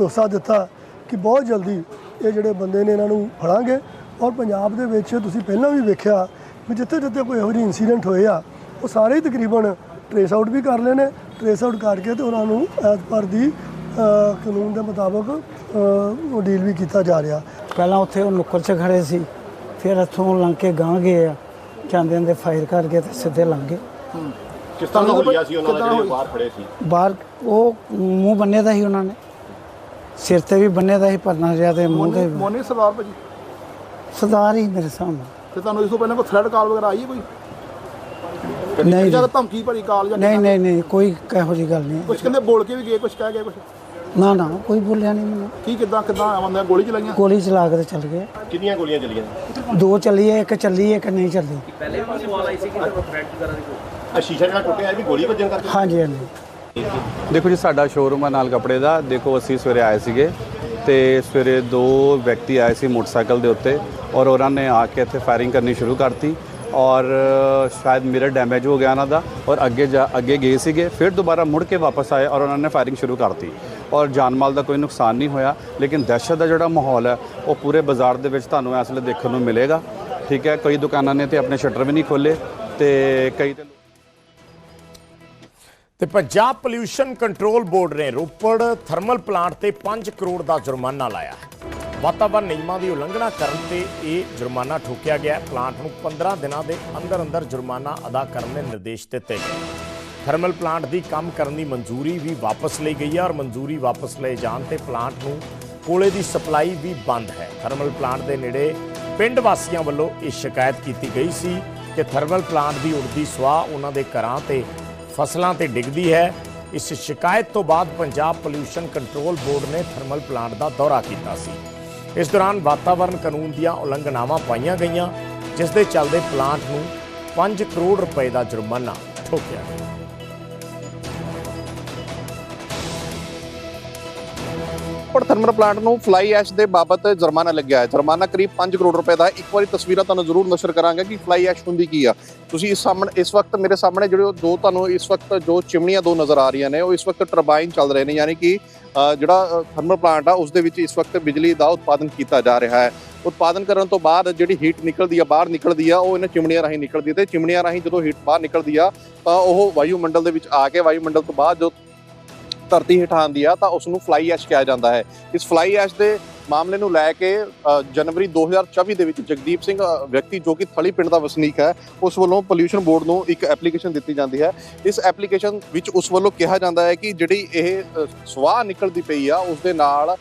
ਭਰੋਸਾ ਦਿੱਤਾ ਕਿ ਬਹੁਤ ਜਲਦੀ ਇਹ ਜਿਹੜੇ ਬੰਦੇ ਨੇ ਇਹਨਾਂ ਨੂੰ ਫੜਾਂਗੇ। ਔਰ ਪੰਜਾਬ ਦੇ ਵਿੱਚ ਤੁਸੀਂ ਪਹਿਲਾਂ ਵੀ ਵੇਖਿਆ ਵੀ ਜਿੱਥੇ ਜਿੱਥੇ ਕੋਈ ਇਹੋ ਜਿਹੇ ਇਨਸੀਡੈਂਟ ਹੋਏ ਆ ਉਹ ਸਾਰੇ ਹੀ ਤਕਰੀਬਨ ਟਰੇਸ ਆਊਟ ਵੀ ਕਰ ਲਏ ਨੇ। ਟਰੇਸ ਆਊਟ ਕਰਕੇ ਤੇ ਉਹਨਾਂ ਨੂੰ ਐਜ਼ ਪਰ ਦੀ ਕਾਨੂੰਨ ਦੇ ਮੁਤਾਬਕ ਉਹ ਡੀਲ ਵੀ ਕੀਤਾ ਜਾ ਰਿਹਾ। ਪਹਿਲਾਂ ਉੱਥੇ ਉਹ ਨੁੱਕਰ 'ਚ ਖੜੇ ਸੀ ਫਿਰ ਇੱਥੋਂ ਲੰਘ ਕੇ ਗਾਂ ਗਏ ਆ ਜਾਂਦੇ ਜਾਂਦੇ ਫਾਇਰ ਕਰਕੇ ਤੇ ਸਿੱਧੇ ਲੰਘ ਗਏ। ਕਿਸ ਤਰ੍ਹਾਂ ਦਾ ਹੁਲੀਆ ਸੀ ਉਹਨਾਂ ਦਾ ਜਿਹੜੇ ਬਾਹਰ ਖੜੇ ਸੀ? ਬਾਹਰ ਉਹ ਮੂੰਹ ਬੰਨੇ ਦਾ ਸੀ ਉਹਨਾਂ ਨੇ। ਸਿਰ ਤੇ ਵੀ ਬੰਨੇ ਦਾ ਸੀ ਪਰਨਾ ਜਿਹਾ ਤੇ ਮੂੰਹ ਤੇ ਵੀ। ਮੋਨੀ ਸਰਦਾਰ ਭਾਜੀ? ਸਰਦਾਰ ਹੀ ਮੇਰੇ ਸਾਹਮਣੇ। ਤੇ ਤੁਹਾਨੂੰ ਇਸ ਤੋਂ ਪਹਿਲਾਂ ਕੋਈ ਥ੍ਰੈਡ ਕਾਲ ਵਗੈਰਾ ਆਈ ਹੈ ਕੋਈ? ਨਹੀਂ ਜਾਂ। ਧਮਕੀ ਭਰੀ ਕਾਲ ਜਾਂ ਨਹੀਂ ਨਹੀਂ ਨਹੀਂ ਕੋਈ ਇਹੋ ਜਿਹੀ ਗੱਲ ਨਹੀਂ ਕੁਝ ਕਹਿੰਦੇ ਬੋਲ ਕੇ ਵੀ ਗਏ ਕੁਝ ਕਹਿ ਗਏ ਕੁਝ ਨਾ ਨਾ ਕੋਈ ਬੋਲਿਆ ਨਹੀਂ ਮੈਨੂੰ। ਕੀ ਕਿਦਾਂ ਕਿਦਾਂ ਆਉਂਦੇ ਗੋਲੀ ਚਲਾਈਆਂ? ਗੋਲੀ ਚਲਾ ਕੇ ਤੇ ਚੱਲ ਗਏ। ਕਿੰਨੀਆਂ ਗੋਲੀਆਂ ਚੱਲੀਆਂ? ਦੋ ਚੱਲੀ ਹੈ ਇੱਕ ਚੱਲੀ ਹੈ ਇੱਕ ਨਹੀਂ ਚੱਲੀ। ਆ ਸ਼ੀਸ਼ਾ ਜਿਹੜਾ ਟੁੱਟਿਆ ਇਹ ਵੀ ਗੋਲੀ ਵੱਜਣ ਕਰਕੇ? ਹਾਂਜੀ ਹਾਂਜੀ। ਦੇਖੋ ਜੀ, ਸਾਡਾ ਸ਼ੋਰੂਮ ਹੈ ਨਾਲ ਕੱਪੜੇ ਦਾ। ਦੇਖੋ, ਅਸੀਂ ਸਵੇਰੇ ਆਏ ਸੀਗੇ ਤੇ ਸਵੇਰੇ ਦੋ ਵਿਅਕਤੀ ਆਏ ਸੀ ਮੋਟਰਸਾਈਕਲ ਦੇ ਉੱਤੇ ਔਰ ਉਹਨਾਂ ਨੇ ਆ ਕੇ ਇੱਥੇ ਫਾਇਰਿੰਗ ਕਰਨੀ ਸ਼ੁਰੂ ਕਰਤੀ ਔਰ ਸ਼ਾਇਦ ਮਿਰਰ ਡੈਮੇਜ ਹੋ ਗਿਆ ਉਹਨਾਂ ਦਾ ਔਰ ਅੱਗੇ ਜਾ, ਅੱਗੇ ਗਏ ਸੀਗੇ, ਫਿਰ ਦੁਬਾਰਾ ਮੁੜ ਕੇ ਵਾਪਸ ਆਏ ਔਰ ਉਹਨਾਂ ਨੇ ਫਾਇਰਿੰਗ ਸ਼ੁਰੂ ਕਰਤੀ। ਔਰ ਜਾਨ ਮਾਲ ਦਾ ਕੋਈ ਨੁਕਸਾਨ ਨਹੀਂ ਹੋਇਆ, ਲੇਕਿਨ ਦਹਿਸ਼ਤ ਦਾ ਜਿਹੜਾ ਮਾਹੌਲ ਹੈ, ਉਹ ਪੂਰੇ ਬਾਜ਼ਾਰ ਦੇ ਵਿੱਚ ਤੁਹਾਨੂੰ ਇਸ ਵੇਲੇ ਦੇਖਣ ਨੂੰ ਮਿਲੇਗਾ। ਠੀਕ ਹੈ, ਕਈ ਦੁਕਾਨਾਂ ਨੇ ਤੇ ਆਪਣੇ ਸ਼ਟਰ ਵੀ ਨਹੀਂ ਖੋਲੇ ਤੇ ਕਈ ਤੇ ਪੰਜਾਬ ਪੋਲਿਊਸ਼ਨ ਕੰਟਰੋਲ ਬੋਰਡ ਨੇ ਰੋਪੜ ਥਰਮਲ ਪਲਾਂਟ ਤੇ 5 ਕਰੋੜ ਦਾ ਜੁਰਮਾਨਾ ਲਾਇਆ ਹੈ। ਵਾਤਾਵਰਣ ਨਿਯਮਾਂ ਦੀ ਉਲੰਘਣਾ ਕਰਨ ਤੇ ਇਹ ਜੁਰਮਾਨਾ ਠੋਕਿਆ ਗਿਆ ਹੈ। ਪਲਾਂਟ ਨੂੰ 15 ਦਿਨਾਂ ਦੇ ਅੰਦਰ ਅੰਦਰ ਜੁਰਮਾਨਾ ਅਦਾ ਕਰਨ ਦੇ ਨਿਰਦੇਸ਼ ਦਿੱਤੇ ਗਏ। ਥਰਮਲ ਪਲਾਂਟ ਦੀ ਕੰਮ ਕਰਨ ਦੀ ਮਨਜ਼ੂਰੀ ਵੀ ਵਾਪਸ ਲਈ ਗਈ ਹੈ ਔਰ ਮਨਜ਼ੂਰੀ ਵਾਪਸ ਲਏ ਜਾਣ ਤੇ ਪਲਾਂਟ ਨੂੰ ਕੋਲੇ ਦੀ ਸਪਲਾਈ ਵੀ ਬੰਦ ਹੈ। ਥਰਮਲ ਪਲਾਂਟ ਦੇ ਨੇੜੇ ਪਿੰਡ ਵਾਸੀਆਂ ਵੱਲੋਂ ਇਹ ਸ਼ਿਕਾਇਤ ਕੀਤੀ ਗਈ ਸੀ ਕਿ ਥਰਮਲ ਪਲਾਂਟ ਦੀ ਉੜਦੀ ਸਵਾਹ ਉਹਨਾਂ ਦੇ ਘਰਾਂ ਤੇ ਫਸਲਾਂ ਤੇ ਡਿੱਗਦੀ ਹੈ। ਇਸ ਸ਼ਿਕਾਇਤ ਤੋਂ ਬਾਅਦ ਪੰਜਾਬ ਪੋਲਿਊਸ਼ਨ ਕੰਟਰੋਲ ਬੋਰਡ ਨੇ ਥਰਮਲ ਪਲਾਂਟ ਦਾ ਦੌਰਾ ਕੀਤਾ ਸੀ। ਇਸ ਦੌਰਾਨ ਵਾਤਾਵਰਣ ਕਾਨੂੰਨ ਦੀਆਂ ਉਲੰਘਣਾਵਾਂ ਪਾਈਆਂ ਗਈਆਂ, ਜਿਸ ਦੇ ਚੱਲਦੇ ਪਲਾਂਟ ਨੂੰ 5 ਕਰੋੜ ਰੁਪਏ ਦਾ ਜੁਰਮਾਨਾ ਠੋਕਿਆ ਗਿਆ। ਪਰ ਥਰਮਲ ਪਲਾਂਟ ਨੂੰ ਫਲਾਈ ਐਸ਼ ਦੇ ਬਾਬਤ ਜੁਰਮਾਨਾ ਲੱਗਿਆ ਹੈ। ਜੁਰਮਾਨਾ ਕਰੀਬ 5 ਕਰੋੜ ਰੁਪਏ ਦਾ ਇੱਕ ਵਾਰੀ ਤਸਵੀਰਾਂ ਤੁਹਾਨੂੰ ਜ਼ਰੂਰ ਨਸ਼ਰ ਕਰਾਂਗੇ ਕਿ ਫਲਾਈ ਐਸ਼ ਹੁੰਦੀ ਕੀ ਆ। ਤੁਸੀਂ ਇਸ ਸਾਹਮਣੇ, ਇਸ ਵਕਤ ਮੇਰੇ ਸਾਹਮਣੇ ਜਿਹੜੇ ਦੋ ਤੁਹਾਨੂੰ ਇਸ ਵਕਤ ਜੋ ਚਿਮਣੀਆਂ ਦੋ ਨਜ਼ਰ ਆ ਰਹੀਆਂ ਨੇ, ਉਹ ਇਸ ਵਕਤ ਟਰਬਾਈਨ ਚੱਲ ਰਹੇ ਨੇ। ਯਾਨੀ ਕਿ ਜਿਹੜਾ ਥਰਮਲ ਪਲਾਂਟ ਆ, ਉਸ ਦੇ ਵਿੱਚ ਇਸ ਵਕਤ ਬਿਜਲੀ ਦਾ ਉਤਪਾਦਨ ਕੀਤਾ ਜਾ ਰਿਹਾ ਹੈ। ਉਤਪਾਦਨ ਕਰਨ ਤੋਂ ਬਾਅਦ ਜਿਹੜੀ ਹੀਟ ਨਿਕਲਦੀ ਆ, ਬਾਹਰ ਨਿਕਲਦੀ ਆ, ਉਹ ਇਹਨਾਂ ਚਿਮਨੀਆਂ ਰਾਹੀਂ ਨਿਕਲਦੀ ਹੈ ਤੇ ਚਿਮਣੀਆਂ ਰਾਹੀਂ ਜਦੋਂ ਹੀਟ ਬਾਹਰ ਨਿਕਲਦੀ ਆ, ਤਾਂ ਉਹ ਵਾਯੂਮੰਡਲ ਦੇ ਵਿੱਚ ਆ ਕੇ, ਵਾਯੂਮੰਡਲ ਤੋਂ ਬਾਅਦ ਜੋ ਧਰਤੀ ਹੇਠਾਂ ਆਉਂਦੀ ਆ ਤਾਂ ਉਸ ਨੂੰ ਫਲਾਈ ਐਸ਼ ਕਿਹਾ ਜਾਂਦਾ ਹੈ। ਇਸ ਫਲਾਈ ਐਸ਼ ਦੇ ਮਾਮਲੇ ਨੂੰ ਲੈ ਕੇ ਅ, ਜਨਵਰੀ 2024 ਦੇ ਵਿੱਚ ਜਗਦੀਪ ਸਿੰਘ ਵਿਅਕਤੀ ਜੋ ਕਿ ਥਲੀ ਪਿੰਡ ਦਾ ਵਸਨੀਕ ਹੈ ਉਸ ਵੱਲੋਂ ਪੋਲਿਊਸ਼ਨ ਬੋਰਡ ਨੂੰ ਇੱਕ ਐਪਲੀਕੇਸ਼ਨ ਦਿੱਤੀ ਜਾਂਦੀ ਹੈ। ਇਸ ਐਪਲੀਕੇਸ਼ਨ ਵਿੱਚ ਉਸ ਵੱਲੋਂ ਕਿਹਾ ਜਾਂਦਾ ਹੈ ਕਿ ਜਿਹੜੀ ਇਹ ਅ, ਸਵਾਹ ਨਿਕਲਦੀ ਪਈ ਆ ਉਸ ਦੇ ਨਾਲ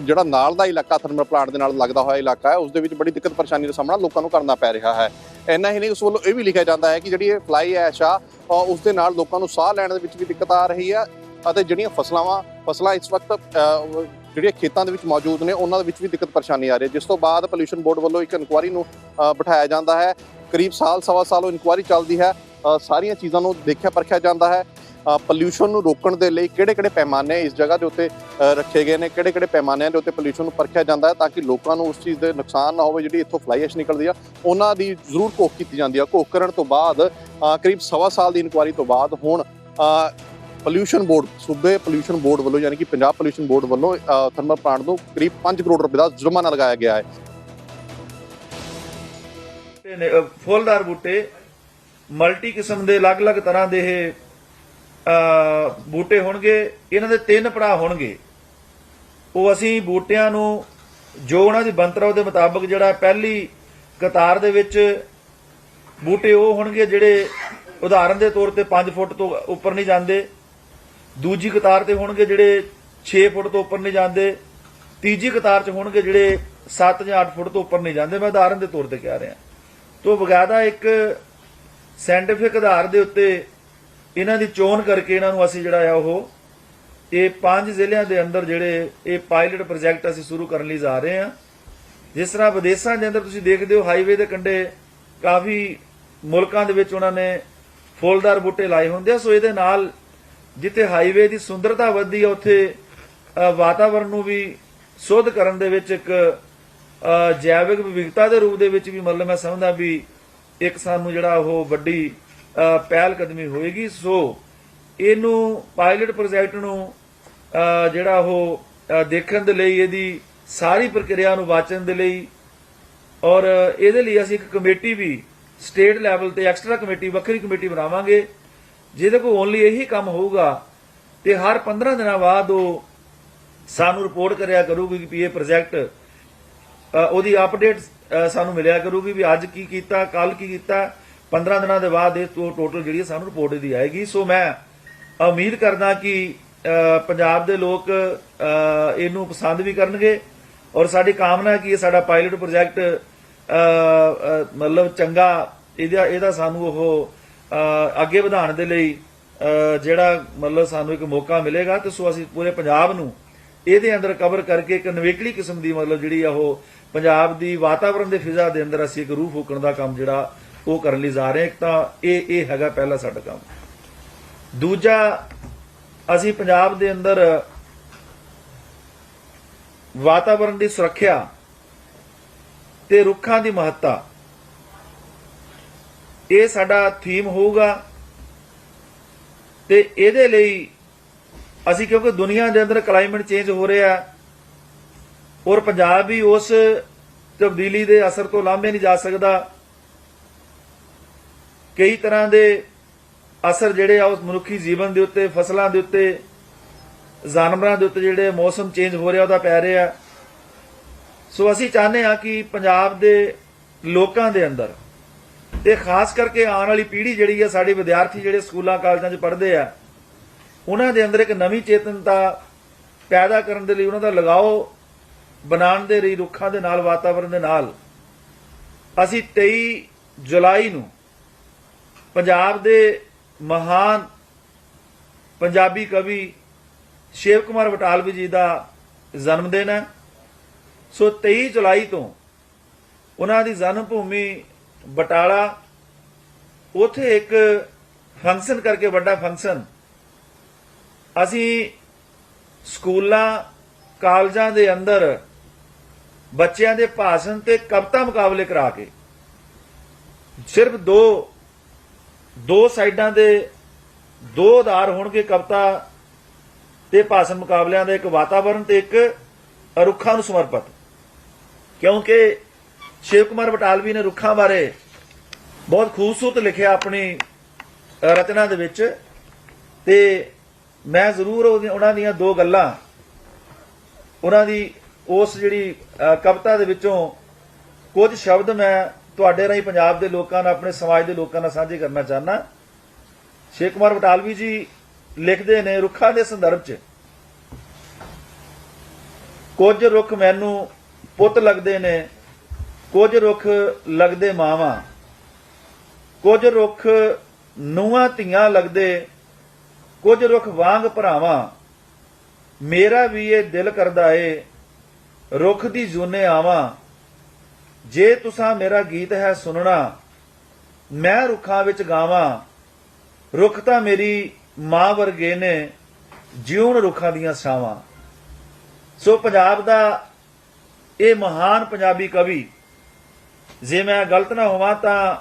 ਜਿਹੜਾ ਨਾਲ ਦਾ ਇਲਾਕਾ ਥਰਮਲ ਪਲਾਂਟ ਦੇ ਨਾਲ ਲੱਗਦਾ ਹੋਇਆ ਇਲਾਕਾ ਹੈ ਉਸ ਦੇ ਵਿੱਚ ਬੜੀ ਦਿੱਕਤ ਪਰੇਸ਼ਾਨੀ ਦਾ ਸਾਹਮਣਾ ਲੋਕਾਂ ਨੂੰ ਕਰਨਾ ਪੈ ਰਿਹਾ ਹੈ। ਇੰਨਾ ਹੀ ਨਹੀਂ ਉਸ ਵੱਲੋਂ ਇਹ ਵੀ ਲਿਖਿਆ ਜਾਂਦਾ ਹੈ ਕਿ ਜਿਹੜੀ ਇਹ ਫਲਾਈ ਐਸ਼ ਆ ਉਸ ਦੇ ਨਾਲ ਲੋਕਾਂ ਨੂੰ ਸਾਹ ਲੈਣ ਦੇ ਵਿੱਚ ਵੀ ਦਿੱਕਤ ਆ ਰਹੀ ਹੈ। ਅਤੇ ਜਿਹੜੀਆਂ ਫਸਲਾਂ ਵਾ ਫਸਲਾਂ ਇਸ ਵਕਤ ਜਿਹੜੀਆਂ ਖੇਤਾਂ ਦੇ ਵਿੱਚ ਮੌਜੂਦ ਨੇ, ਉਹਨਾਂ ਦੇ ਵਿੱਚ ਵੀ ਦਿੱਕਤ ਪਰੇਸ਼ਾਨੀ ਆ ਰਹੀ ਹੈ। ਜਿਸ ਤੋਂ ਬਾਅਦ ਪੋਲਿਊਸ਼ਨ ਬੋਰਡ ਵੱਲੋਂ ਇੱਕ ਇਨਕੁਆਰੀ ਨੂੰ ਬਿਠਾਇਆ ਜਾਂਦਾ ਹੈ। ਕਰੀਬ ਸਾਲ, ਸਵਾ ਸਾਲ ਉਹ ਇਨਕੁਆਰੀ ਚੱਲਦੀ ਹੈ। ਸਾਰੀਆਂ ਚੀਜ਼ਾਂ ਨੂੰ ਦੇਖਿਆ, ਪਰਖਿਆ ਜਾਂਦਾ ਹੈ। ਪੋਲਿਊਸ਼ਨ ਨੂੰ ਰੋਕਣ ਦੇ ਲਈ ਕਿਹੜੇ-ਕਿਹੜੇ ਪੈਮਾਨੇ ਇਸ ਜਗ੍ਹਾ ਦੇ ਉੱਤੇ ਰੱਖੇ ਗਏ ਨੇ, ਕਿਹੜੇ-ਕਿਹੜੇ ਪੈਮਾਨਿਆਂ ਦੇ ਉੱਤੇ ਪੋਲਿਊਸ਼ਨ ਨੂੰ ਪਰਖਿਆ ਜਾਂਦਾ ਹੈ, ਤਾਂ ਕਿ ਲੋਕਾਂ ਨੂੰ ਉਸ ਚੀਜ਼ ਦੇ ਨੁਕਸਾਨ ਨਾ ਹੋਵੇ, ਜਿਹੜੀ ਇੱਥੋਂ ਫਲਾਈ ਐਸ਼ ਨਿਕਲਦੀ ਆ, ਉਹਨਾਂ ਦੀ ਜ਼ਰੂਰ ਘੋਖ ਕੀਤੀ ਜਾਂਦੀ ਆ। ਘੋਖ ਕਰਨ ਤੋਂ ਬਾਅਦ ਕਰੀਬ ਸਵਾ ਸਾਲ ਦੀ ਇਨਕੁਆਰੀ ਤੋਂ ਬਾਅਦ ਹੁਣ ਅ, ਪੋਲਿਊਸ਼ਨ ਬੋਰਡ ਸੂਬੇ ਪੋਲਿਊਸ਼ਨ ਬੋਰਡ ਵੱਲੋਂ ਯਾਨੀ ਕਿ ਪੰਜਾਬ ਪੋਲਿਊਸ਼ਨ ਬੋਰਡ ਵੱਲੋਂ ਥਰਮਲ ਪਲਾਂਟ ਨੂੰ ਕਰੀਬ 5 ਕਰੋੜ ਰੁਪਏ ਦਾ ਜੁਰਮਾਨਾ ਲਗਾਇਆ ਗਿਆ ਹੈ। ਬੂਟੇ ਫੁੱਲਦਾਰ ਬੂਟੇ ਮਲਟੀ ਕਿਸਮ ਦੇ ਅਲੱਗ-ਅਲੱਗ ਤਰ੍ਹਾਂ ਦੇ ਇਹ ਬੂਟੇ ਹੋਣਗੇ ਇਹਨਾਂ ਦੇ ਤਿੰਨ ਪੜਾਅ ਹੋਣਗੇ। ਉਹ ਅਸੀਂ ਬੂਟਿਆਂ ਨੂੰ ਜੋ ਉਹਨਾਂ ਦੀ ਬੰਤਰਾ ਉਹਦੇ ਮੁਤਾਬਕ ਜਿਹੜਾ ਪਹਿਲੀ ਕਤਾਰ ਦੇ ਵਿੱਚ ਬੂਟੇ ਉਹ ਹੋਣਗੇ ਜਿਹੜੇ ਉਦਾਹਰਨ ਦੇ ਤੌਰ ਤੇ 5 ਫੁੱਟ ਤੋਂ ਉੱਪਰ ਨਹੀਂ ਜਾਂਦੇ। ਦੂਜੀ ਕਤਾਰ ਤੇ ਹੋਣਗੇ ਜਿਹੜੇ 6 ਫੁੱਟ ਤੋਂ ਉੱਪਰ ਨਹੀਂ ਜਾਂਦੇ, ਤੀਜੀ ਕਤਾਰ 'ਚ ਹੋਣਗੇ ਜਿਹੜੇ 7 ਜਾਂ 8 ਫੁੱਟ ਤੋਂ ਉੱਪਰ ਨਹੀਂ ਜਾਂਦੇ। ਮੈਂ ਉਦਾਹਰਨ ਦੇ ਤੌਰ ਤੇ ਕਹਿ ਰਿਹਾ। ਤੋਂ ਬਗਾਇਦਾ ਇੱਕ ਸਾਇੰਟੀਫਿਕ ਆਧਾਰ ਦੇ ਉੱਤੇ ਇਹਨਾਂ ਦੀ ਚੋਣ ਕਰਕੇ ਇਹਨਾਂ ਨੂੰ ਅਸੀਂ ਜਿਹੜਾ ਆ ਉਹ, ਇਹ ਪੰਜ ਜ਼ਿਲ੍ਹਿਆਂ ਦੇ ਅੰਦਰ ਜਿਹੜੇ ਇਹ ਪਾਇਲਟ ਪ੍ਰੋਜੈਕਟ ਅਸੀਂ ਸ਼ੁਰੂ ਕਰਨ ਲਈ ਜਾ ਰਹੇ ਹਾਂ। ਜਿਸ ਤਰ੍ਹਾਂ ਵਿਦੇਸ਼ਾਂ ਦੇ ਅੰਦਰ ਤੁਸੀਂ ਦੇਖਦੇ ਹੋ ਹਾਈਵੇ ਦੇ ਕੰਢੇ ਕਾਫੀ ਮੁਲਕਾਂ ਦੇ ਵਿੱਚ ਉਹਨਾਂ ਨੇ ਫੁੱਲਦਾਰ ਬੂਟੇ ਲਾਏ ਹੁੰਦੇ ਆ। ਸੋ ਇਹਦੇ ਨਾਲ ਜਿੱਥੇ ਹਾਈਵੇ ਦੀ ਸੁੰਦਰਤਾ ਵੱਧਦੀ ਹੈ ਉੱਥੇ ਅ, ਵਾਤਾਵਰਣ ਨੂੰ ਵੀ ਸ਼ੁੱਧ ਕਰਨ ਦੇ ਵਿੱਚ ਇੱਕ ਜੈਵਿਕ ਵਿਵਿਧਤਾ ਦੇ ਰੂਪ ਦੇ ਵਿੱਚ ਵੀ ਮਤਲਬ ਮੈਂ ਸਮਝਦਾ ਵੀ ਇੱਕ ਸਾਨੂੰ ਜਿਹੜਾ ਉਹ ਵੱਡੀ ਅ, ਪਹਿਲ ਕਦਮੀ ਹੋਏਗੀ। ਸੋ ਇਹਨੂੰ ਪਾਇਲਟ ਪ੍ਰੋਜੈਕਟ ਨੂੰ ਜਿਹੜਾ ਉਹ ਦੇਖਣ ਦੇ ਲਈ ਇਹਦੀ ਸਾਰੀ ਪ੍ਰਕਿਰਿਆ ਨੂੰ ਵਾਚਣ ਦੇ ਲਈ ਔਰ ਇਹਦੇ ਲਈ ਅਸੀਂ ਇੱਕ ਕਮੇਟੀ ਵੀ ਸਟੇਟ ਲੈਵਲ ਤੇ ਐਕਸਟਰਾ ਕਮੇਟੀ ਵੱਖਰੀ ਕਮੇਟੀ ਬਣਾਵਾਂਗੇ। ਜਿਹਦੇ ਕੋਲ ਓਨਲੀ ਇਹੀ ਕੰਮ ਹੋਊਗਾ ਤੇ ਹਰ 15 ਦਿਨਾਂ ਬਾਅਦ ਉਹ ਸਾਨੂੰ ਰਿਪੋਰਟ ਕਰਿਆ ਕਰੂਗੀ ਕਿ ਇਹ ਪ੍ਰੋਜੈਕਟ ਉਹਦੀ ਅਪਡੇਟ ਸਾਨੂੰ ਮਿਲਿਆ ਕਰੂਗੀ ਵੀ ਅੱਜ ਕੀ ਕੀਤਾ ਕੱਲ ਕੀ ਕੀਤਾ। 15 ਦਿਨਾਂ ਦੇ ਬਾਅਦ ਇਹ ਟੋਟਲ ਜਿਹੜੀ ਸਾਨੂੰ ਰਿਪੋਰਟ ਇਹਦੀ ਆਏਗੀ। ਸੋ ਮੈਂ ਉਮੀਦ ਕਰਦਾ ਕਿ ਪੰਜਾਬ ਦੇ ਲੋਕ ਇਹਨੂੰ ਪਸੰਦ ਵੀ ਕਰਨਗੇ ਔਰ ਸਾਡੀ ਕਾਮਨਾ ਹੈ ਕਿ ਇਹ ਸਾਡਾ ਪਾਇਲਟ ਪ੍ਰੋਜੈਕਟ ਮਤਲਬ ਚੰਗਾ, ਇਹਦਾ ਇਹਦਾ ਸਾਨੂੰ ਉਹ ਅੱਗੇ ਵਧਾਉਣ ਦੇ ਲਈ ਜਿਹੜਾ ਮਤਲਬ ਸਾਨੂੰ ਇੱਕ ਮੌਕਾ ਮਿਲੇਗਾ, ਤੇ ਸੋ ਅਸੀਂ ਪੂਰੇ ਪੰਜਾਬ ਨੂੰ ਇਹਦੇ ਅੰਦਰ ਕਵਰ ਕਰਕੇ ਇੱਕ ਨਵੇਕਲੀ ਕਿਸਮ ਦੀ ਮਤਲਬ ਜਿਹੜੀ ਆ ਉਹ ਪੰਜਾਬ ਦੀ ਵਾਤਾਵਰਣ ਦੇ ਫਿਜ਼ਾ ਦੇ ਅੰਦਰ ਅਸੀਂ ਇੱਕ ਰੂਹ ਫੂਕਣ ਦਾ ਕੰਮ ਜਿਹੜਾ ਉਹ ਕਰਨ ਲਈ ਜਾ ਰਹੇ ਇੱਕ ਤਾਂ ਇਹ ਇਹ ਹੈਗਾ ਪਹਿਲਾ ਸਾਡਾ ਕੰਮ। ਦੂਜਾ, ਅਸੀਂ ਪੰਜਾਬ ਦੇ ਅੰਦਰ ਵਾਤਾਵਰਣ ਦੀ ਸੁਰੱਖਿਆ ਤੇ ਰੁੱਖਾਂ ਦੀ ਮਹੱਤਤਾ ਇਹ ਸਾਡਾ ਥੀਮ ਹੋਊਗਾ ਤੇ ਇਹਦੇ ਲਈ ਅਸੀਂ ਕਿਉਂਕਿ ਦੁਨੀਆ ਦੇ ਅੰਦਰ ਕਲਾਈਮੇਟ ਚੇਂਜ ਹੋ ਰਿਹਾ ਔਰ ਪੰਜਾਬ ਵੀ ਉਸ ਤਬਦੀਲੀ ਦੇ ਅਸਰ ਤੋਂ ਲਾਂਭੇ ਨਹੀਂ ਜਾ ਸਕਦਾ, ਕਈ ਤਰ੍ਹਾਂ ਦੇ ਅਸਰ ਜਿਹੜੇ ਆ ਉਸ ਮਨੁੱਖੀ ਜੀਵਨ ਦੇ ਉੱਤੇ, ਫਸਲਾਂ ਦੇ ਉੱਤੇ, ਜਾਨਵਰਾਂ ਦੇ ਉੱਤੇ ਜਿਹੜੇ ਮੌਸਮ ਚੇਂਜ ਹੋ ਰਿਹਾ ਉਹਦਾ ਪੈ ਰਿਹਾ। ਸੋ ਅਸੀਂ ਚਾਹੁੰਦੇ ਹਾਂ ਕਿ ਪੰਜਾਬ ਦੇ ਲੋਕਾਂ ਦੇ ਅੰਦਰ ਤੇ ਖਾਸ ਕਰਕੇ ਆਉਣ ਵਾਲੀ ਪੀੜ੍ਹੀ ਜਿਹੜੀ ਆ, ਸਾਡੇ ਵਿਦਿਆਰਥੀ ਜਿਹੜੇ ਸਕੂਲਾਂ, ਕਾਲਜਾਂ 'ਚ ਪੜ੍ਹਦੇ ਆ, ਉਹਨਾਂ ਦੇ ਅੰਦਰ ਇੱਕ ਨਵੀਂ ਚੇਤਨਤਾ ਪੈਦਾ ਕਰਨ ਦੇ ਲਈ ਉਹਨਾਂ ਦਾ ਲਗਾਓ ਬਣਾਉਣ ਦੇ ਲਈ, ਰੁੱਖਾਂ ਦੇ ਨਾਲ ਵਾਤਾਵਰਣ ਦੇ ਨਾਲ। ਅਸੀਂ 23 ਜੁਲਾਈ ਨੂੰ ਪੰਜਾਬ ਦੇ ਮਹਾਨ ਪੰਜਾਬੀ ਕਵੀ ਸ਼ਿਵ ਕੁਮਾਰ ਬਟਾਲਵੀ ਜੀ ਦਾ ਜਨਮ ਦਿਨ ਹੈ। ਸੋ 23 ਜੁਲਾਈ ਤੋਂ ਉਹਨਾਂ ਦੀ ਜਨਮ ਭੂਮੀ ਬਟਾਲਾ, ਉਥੇ ਇੱਕ ਫੰਕਸ਼ਨ ਕਰਕੇ ਵੱਡਾ ਫੰਕਸ਼ਨ ਅਸੀਂ ਸਕੂਲਾਂ, ਕਾਲਜਾਂ ਦੇ ਅੰਦਰ ਬੱਚਿਆਂ ਦੇ ਭਾਸ਼ਣ ਤੇ ਕਵਿਤਾ ਮੁਕਾਬਲੇ ਕਰਾ ਕੇ, ਸਿਰਫ ਦੋ ਦੋ ਸਾਈਡਾਂ ਦੇ ਦੋ ਆਧਾਰ ਹੋਣਗੇ ਕਵਿਤਾ ਤੇ ਭਾਸ਼ਣ ਮੁਕਾਬਲਿਆਂ ਦਾ, ਇੱਕ ਵਾਤਾਵਰਣ ਤੇ ਇੱਕ ਰੁੱਖਾਂ ਨੂੰ ਸਮਰਪਿਤ। ਕਿਉਂਕਿ ਸ਼ਿਵ ਕੁਮਾਰ ਬਟਾਲਵੀ ਨੇ ਰੁੱਖਾਂ ਬਾਰੇ ਬਹੁਤ ਖੂਬਸੂਰਤ ਲਿਖਿਆ ਆਪਣੀ ਰਚਨਾ ਦੇ ਵਿੱਚ। ਤੇ ਮੈਂ ਜ਼ਰੂਰ ਉਹਨਾਂ ਦੀਆਂ ਦੋ ਗੱਲਾਂ, ਉਹਨਾਂ ਦੀ ਉਸ ਜਿਹੜੀ ਕਵਿਤਾ ਦੇ ਵਿੱਚੋਂ ਕੁਝ ਸ਼ਬਦ ਮੈਂ ਤੁਹਾਡੇ ਰਾਹੀਂ ਪੰਜਾਬ ਦੇ ਲੋਕਾਂ ਨਾਲ, ਆਪਣੇ ਸਮਾਜ ਦੇ ਲੋਕਾਂ ਨਾਲ ਸਾਂਝੇ ਕਰਨਾ ਚਾਹਨਾ ਸ਼ੇਖ ਕੁਮਾਰ ਬਟਾਲਵੀ ਜੀ ਲਿਖਦੇ ਨੇ ਰੁੱਖਾਂ ਦੇ ਸੰਦਰਭ 'ਚ। ਕੁਝ ਰੁੱਖ ਮੈਨੂੰ ਪੁੱਤ ਲੱਗਦੇ ਨੇ। ਕੁਝ ਰੁੱਖ ਲੱਗਦੇ ਮਾਵਾਂ, ਕੁਝ ਰੁੱਖ ਨੂੰਹਾਂ ਧੀਆਂ ਲੱਗਦੇ, ਕੁਝ ਰੁੱਖ ਵਾਂਗ ਭਰਾਵਾਂ, ਮੇਰਾ ਵੀ ਇਹ ਦਿਲ ਕਰਦਾ ਏ, ਰੁੱਖ ਦੀ ਜੂਨੇ ਆਵਾਂ। ਜੇ ਤੁਸਾਂ ਮੇਰਾ ਗੀਤ ਹੈ ਸੁਣਨਾ ਮੈਂ ਰੁੱਖਾਂ ਵਿੱਚ ਗਾਵਾਂ। ਰੁੱਖ ਤਾਂ ਮੇਰੀ ਮਾਂ ਵਰਗੇ ਨੇ, ਜਿਉਣ ਰੁੱਖਾਂ ਦੀਆਂ ਸਾਵਾਂ ਸੋ ਪੰਜਾਬ ਦਾ ਇਹ ਮਹਾਨ ਪੰਜਾਬੀ ਕਵੀ ਜੇ ਮੈਂ ਗਲਤ ਨਾ ਹੋਵਾਂ ਤਾਂ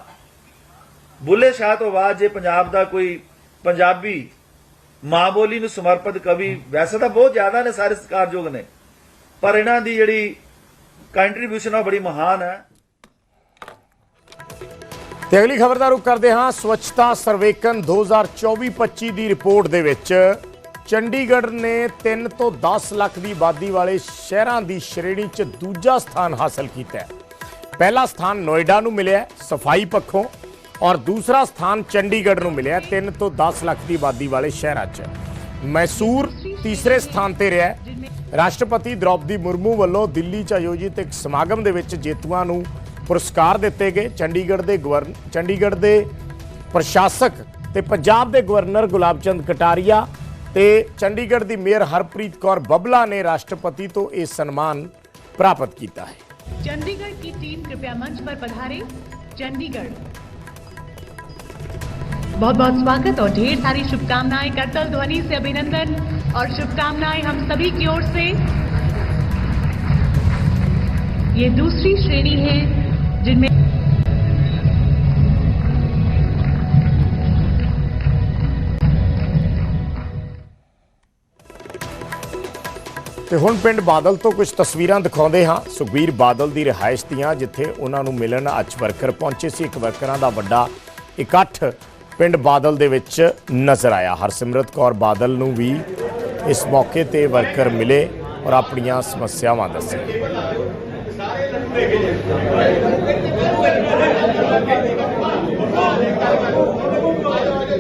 ਬੁੱਲੇ ਸ਼ਾਹ ਤੋਂ ਬਾਅਦ ਜੇ ਪੰਜਾਬ ਦਾ ਕੋਈ ਪੰਜਾਬੀ ਮਾਂ ਬੋਲੀ ਨੂੰ ਸਮਰਪਿਤ ਕਵੀ ਵੈਸੇ ਤਾਂ ਬਹੁਤ ਜ਼ਿਆਦਾ ਨੇ, ਸਾਰੇ ਸਤਿਕਾਰਯੋਗ ਨੇ, ਪਰ ਇਹਨਾਂ ਦੀ ਜਿਹੜੀ ਕੰਟਰੀਬਿਊਸ਼ਨ ਆ ਬੜੀ ਮਹਾਨ ਹੈ। ਤੇ ਅਗਲੀ ਖਬਰ ਦਾ ਰੁਖ ਕਰਦੇ ਹਾਂ, ਸਵੱਛਤਾ ਸਰਵੇਖਣ 2024-25 ਦੀ ਰਿਪੋਰਟ ਦੇ ਵਿੱਚ ਚੰਡੀਗੜ੍ਹ ਨੇ 3 ਤੋਂ 10 ਲੱਖ ਦੀ ਆਬਾਦੀ ਵਾਲੇ ਸ਼ਹਿਰਾਂ ਦੀ ਸ਼੍ਰੇਣੀ 'ਚ ਦੂਜਾ ਸਥਾਨ ਹਾਸਲ ਕੀਤਾ ਹੈ। ਪਹਿਲਾ ਸਥਾਨ ਨੋਇਡਾ ਨੂੰ ਮਿਲਿਆ ਸਫ਼ਾਈ ਪੱਖੋਂ, ਔਰ ਦੂਸਰਾ ਸਥਾਨ ਚੰਡੀਗੜ੍ਹ ਨੂੰ ਮਿਲਿਆ 3 ਤੋਂ 10 ਲੱਖ ਦੀ ਆਬਾਦੀ ਵਾਲੇ ਸ਼ਹਿਰਾਂ 'ਚ। ਮੈਸੂਰ ਤੀਸਰੇ ਸਥਾਨ ਤੇ ਰਿਹਾ ਰਾਸ਼ਟਰਪਤੀ ਦ੍ਰੌਪਦੀ ਮੁਰਮੂ ਵੱਲੋਂ ਦਿੱਲੀ 'ਚ ਆਯੋਜਿਤ ਇੱਕ ਸਮਾਗਮ ਦੇ ਵਿੱਚ ਜੇਤੂਆਂ ਨੂੰ ਪੁਰਸਕਾਰ ਦਿੱਤੇ ਗਏ। ਚੰਡੀਗੜ੍ਹ ਦੇ ਗਵਰਨ, ਚੰਡੀਗੜ੍ਹ ਦੇ ਪ੍ਰਸ਼ਾਸਕ ਤੇ ਪੰਜਾਬ ਦੇ ਗਵਰਨਰ ਗੁਲਾਬ ਚੰਦ ਕਟਾਰੀਆ ਤੇ ਚੰਡੀਗੜ੍ਹ ਦੀ ਮੇਅਰ ਹਰਪ੍ਰੀਤ ਕੌਰ ਬੱਬਲਾ ਨੇ ਰਾਸ਼ਟਰਪਤੀ ਤੋਂ ਇਹ ਸਨਮਾਨ ਪ੍ਰਾਪਤ ਕੀਤਾ ਹੈ। चंडीगढ़ की टीम कृपया मंच पर पधारे। चंडीगढ़। बहुत बहुत स्वागत और ढेर सारी शुभकामनाएँ। करतल ध्वनि से अभिनंदन और शुभकामनाएँ हम सभी की ओर से। ये दूसरी श्रेणी है जिनमें ਤੇ ਹੁਣ ਪਿੰਡ ਬਾਦਲ ਤੋਂ ਕੁਝ ਤਸਵੀਰਾਂ ਦਿਖਾਉਂਦੇ ਹਾਂ। ਸੁਖਬੀਰ ਬਾਦਲ ਦੀ ਰਿਹਾਇਸ਼ ਦੀਆਂ ਜਿੱਥੇ ਉਹਨਾਂ ਨੂੰ ਮਿਲਣ ਅੱਜ ਵਰਕਰ ਪਹੁੰਚੇ ਸੀ। ਇੱਕ ਵਰਕਰਾਂ ਦਾ ਵੱਡਾ ਇਕੱਠ ਪਿੰਡ ਬਾਦਲ ਦੇ ਵਿੱਚ ਨਜ਼ਰ ਆਇਆ। ਹਰਸਿਮਰਤ ਕੌਰ ਬਾਦਲ ਨੂੰ ਵੀ ਇਸ ਮੌਕੇ ਤੇ ਵਰਕਰ ਮਿਲੇ ਔਰ ਆਪਣੀਆਂ ਸਮੱਸਿਆਵਾਂ ਦੱਸੀਆਂ।